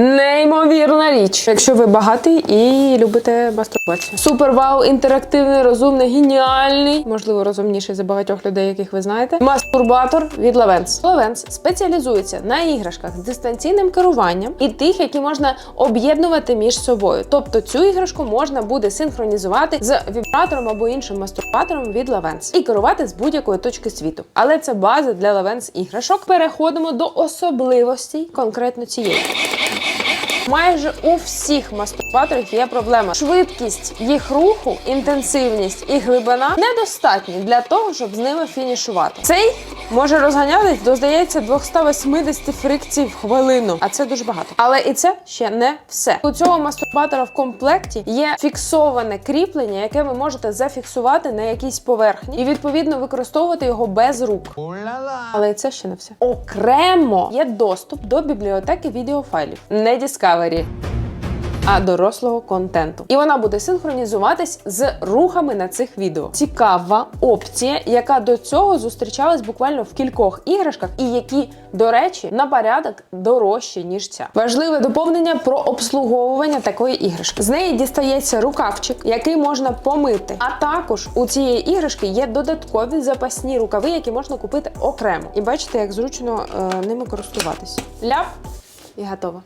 No. Неймовірна річ, якщо ви багатий і любите мастурбацію. Супер вау, інтерактивний, розумний, геніальний, можливо, розумніший за багатьох людей, яких ви знаєте. Мастурбатор від Levens. Levens спеціалізується на іграшках з дистанційним керуванням і тих, які можна об'єднувати між собою. Тобто цю іграшку можна буде синхронізувати з вібратором або іншим мастурбатором від Levens і керувати з будь-якої точки світу. Але це база для Levens іграшок. Переходимо до особливостей конкретно цієї. Майже у всіх мастурбаторів є проблема. Швидкість їх руху, інтенсивність і глибина недостатні для того, щоб з ними фінішувати. Цей може розганятись до здається 280 фрикцій в хвилину, а це дуже багато. Але і це ще не все. У цього мастурбатора в комплекті є фіксоване кріплення, яке ви можете зафіксувати на якійсь поверхні і відповідно використовувати його без рук. Але і це ще не все. Окремо є доступ до бібліотеки відеофайлів, не Discovery. А дорослого контенту, і вона буде синхронізуватись з рухами на цих відео. Цікава опція, яка до цього зустрічалась буквально в кількох іграшках, і які, до речі, на порядок дорожчі ніж ця. Важливе доповнення про обслуговування такої іграшки. З неї дістається рукавчик, який можна помити. А також у цієї іграшки є додаткові запасні рукави, які можна купити окремо. І бачите, як зручно е, ними користуватись. Ляп і готово.